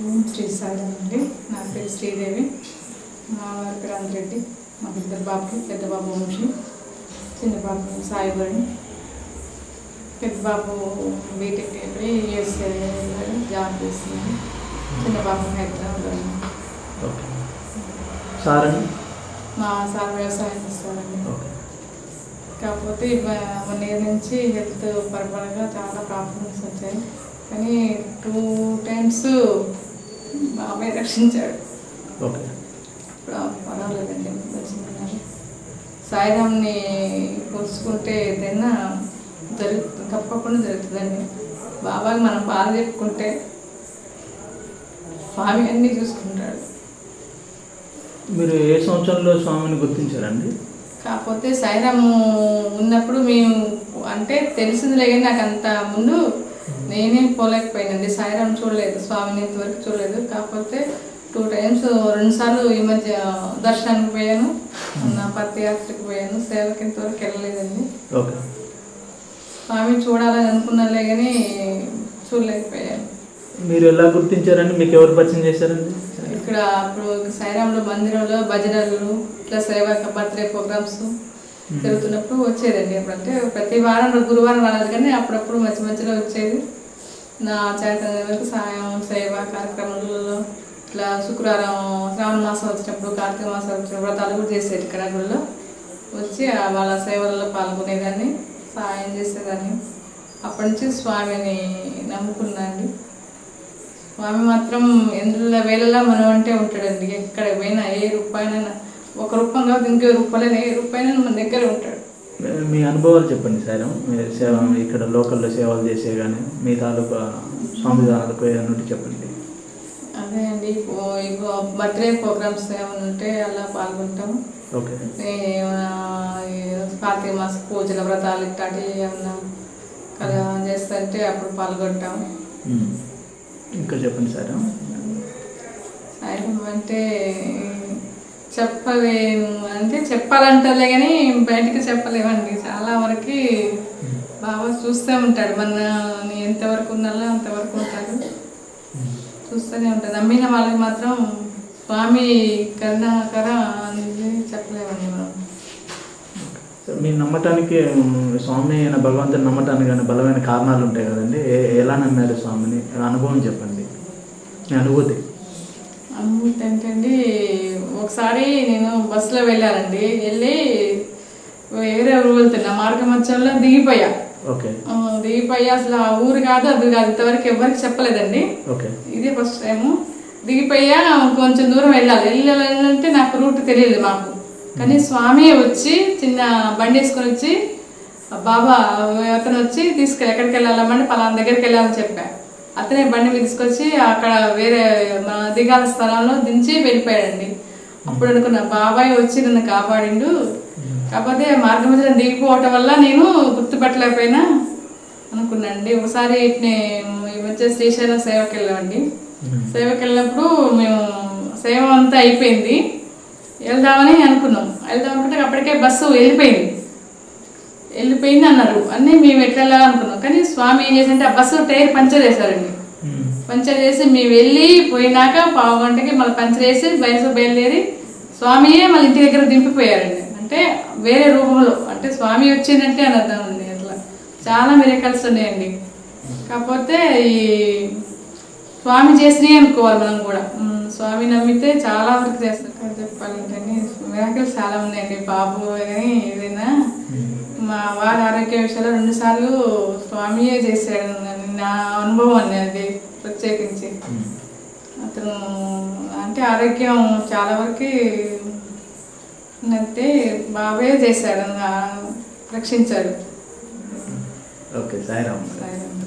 ఓం శ్రీ సాయిరామ్ అండి నా పేరు శ్రీదేవి. మా వారి పేరు అంజిరెడ్డి. మాకు ఇద్దరు బాబులు పెద్ద బాబు వంశీ చిన్న బాబు సాయిబడి పెద్ద బాబు బీటెక్ వెళ్ళి యూఎస్ఏ జాబ్ చేస్తున్నాడు. చిన్న బాబు సార్ అండి మా సార్ వ్యవసాయం చేస్తారండి. కాకపోతే వన్ ఇయర్ నుంచి హెల్త్ పరపరగా చాలా ప్రాబ్లమ్స్ వచ్చాయి. కానీ టూ టైమ్స్ బాబాయ్ రక్షించాడు. ఓకే. ఇప్పుడు పర్వాలేదండి దర్శనం సాయిరామ్ని కొలుసుకుంటే ఏదైనా జరుగుతుంది తప్పకుండా జరుగుతుందండి. బాబాకి మనం బాధ చెప్పుకుంటే స్వామి అన్నీ చూసుకుంటాడు. మీరు ఏ సంవత్సరంలో స్వామిని గుర్తించారండి? కాకపోతే సాయిరాము ఉన్నప్పుడు మేము అంటే తెలిసిందిలే నాకు అంత ముందు నేనేం పోలేకపోయానండి. సాయిరామ్ చూడలేదు స్వామిని ఇంతవరకు చూడలేదు. కాకపోతే టూ టైమ్స్ రెండుసార్లు ఈ మధ్య దర్శనానికి పోయాను. నా పత్తి యాత్రకు పోయాను. సేవకి ఇంతవరకు వెళ్ళలేదండి. స్వామి చూడాలని అనుకున్నాలే కానీ చూడలేకపోయాను. మీరు ఎలా గుర్తించారండి? మీకు ఎవరు పరిచయం చేశారండి? ఇక్కడ అప్పుడు సాయిరాంలో మందిరంలో భజనలు ఇట్లా సేవా బర్త్డే ప్రోగ్రామ్స్ జరుగుతున్నప్పుడు వచ్చేదండి. అప్పుడంటే ప్రతి వారం గురువారం రాలేదు కానీ అప్పుడప్పుడు మధ్య మధ్యలో వచ్చేది. నా చైతన్య వరకు సాయం సేవ కార్యక్రమాలలో ఇట్లా శుక్రవారం శ్రావణ మాసం వచ్చినప్పుడు కార్తీక మాసం వచ్చినప్పుడు వ్రతాలు కూడా చేసేది ఇక్కడ గుడిలో వచ్చి వాళ్ళ సేవలలో పాల్గొనేదాన్ని సాయం చేసేదాన్ని. అప్పటి నుంచి స్వామిని నమ్ముకున్నాండి స్వామి మాత్రం ఎందులో వేళలా మనం అంటే ఉంటాడండి. ఎక్కడ పోయినా ఏ రూపాయనైనా ఒక రూపం కాదు ఇంకో రూపాయలైనా ఏ రూపాయనైనా మన దగ్గర ఉంటాడు. మీ- అనుభవాలు చెప్పండి సార్. మీరు సేవ ఇక్కడ లోకల్లో సేవలు చేసే కానీ మీ తాలూకా స్వామి తాలూకా ఏమన్నట్టు చెప్పండి. అదే అండి. ఇగో బర్త్డే ప్రోగ్రామ్స్ ఏమైనా ఉంటే అలా పాల్గొంటాం ఓకే. కార్తీక మాస పూజల వ్రతాలు ఇట్లాంటివి ఏమన్నా కల చేస్తుంటే అప్పుడు పాల్గొంటాం. ఇంకా చెప్పండి సార్. సాయం అంటే చెప్పలేము. అంటే చెప్పాలంటలే కానీ బయటికి చెప్పలేమండి. చాలా వరకు బాగా చూస్తూ ఉంటాడు. మన ఎంతవరకు ఉన్నాలో అంతవరకు ఉంటాడు. చూస్తూనే ఉంటాడు. నమ్మిన వాళ్ళకి మాత్రం స్వామి కరుణాకర అనేది చెప్పలేమండి మనం. మీరు నమ్మటానికి స్వామి అయిన భగవంతుని నమ్మటానికి కానీ బలమైన కారణాలు ఉంటాయి కదండి? ఎలా నమ్మారు స్వామిని? అనుభవం చెప్పండి. అనుభూతి. అండి ఒకసారి నేను బస్సులో వెళ్ళానండి. వెళ్ళి వేరే ఊరు వెళ్తున్నా. మార్గ మధ్యంలో దిగిపోయా దిగిపోయి అసలు ఆ ఊరు కాదు అది కాదు. ఇంతవరకు ఎవరికి చెప్పలేదండి. ఇదే ఫస్ట్ టైము. దిగిపోయా కొంచెం దూరం వెళ్ళాలి. వెళ్ళాలంటే నాకు రూట్ తెలియదు మాకు. కానీ స్వామి వచ్చి చిన్న బండి వేసుకొని వచ్చి బాబా అతను వచ్చి తీసుకెళ్ళి ఎక్కడికి వెళ్ళాలమ్మంటే పలానా దగ్గరికి వెళ్ళాలని చెప్పా. అతనే బండి మీద తీసుకొచ్చి అక్కడ వేరే మన దిగాల స్థలంలో దించి వెళ్ళిపోయాడండి. అప్పుడు అనుకున్నా బాబాయ్ వచ్చి నన్ను కాపాడిండు. కాకపోతే మార్గ మధ్యలో దిగిపోవటం వల్ల నేను గుర్తుపట్టలేకపోయినా అనుకున్నాండి ఒకసారి ఇట్నే ఈ మధ్య శ్రీశైలం సేవకి వెళ్ళామండి. సేవకి వెళ్ళినప్పుడు మేము సేవ అంతా అయిపోయింది. వెళ్దామని అనుకున్నాం. వెళ్దాం అనుకుంటే అప్పటికే బస్సు వెళ్ళిపోయింది. వెళ్ళిపోయింది అన్నారు. అన్నీ మేము ఎట్లా వెళ్ళాలనుకున్నాం కానీ స్వామి ఏం చేసింటే ఆ బస్సు టైర్ పంచర్ వేశారండి ఉమ్. పంచర్ చేసి మేము వెళ్ళి పోయినాక పావు గంటకి మళ్ళీ పంచర్ వేసి బయసు బయలుదేరి స్వామియే మళ్ళీ ఇంటి దగ్గర దింపిపోయారండి. అంటే వేరే రూపంలో అంటే స్వామి వచ్చిందంటే అని అర్థం ఉంది అట్లా. చాలా మిరకల్స్ ఉన్నాయండి. కాకపోతే ఈ స్వామి చేసినాయి అనుకోవాలి మనం కూడా. స్వామి నమ్మితే చాలా వరకు చేస్తారు చెప్పాలంటే మిరకల్స్ చాలా ఉన్నాయండి. బాబు కానీ ఏదైనా మా వారి ఆరోగ్య విషయంలో రెండు సార్లు స్వామియే చేశాడు నా అనుభవం అండి అది ప్రత్యేకించి. అతను అంటే ఆరోగ్యం చాలా వరకు అంటే బాబే చేశాడు రక్షించాడు ఓకే సాయిరామ్ సాయిరామ్.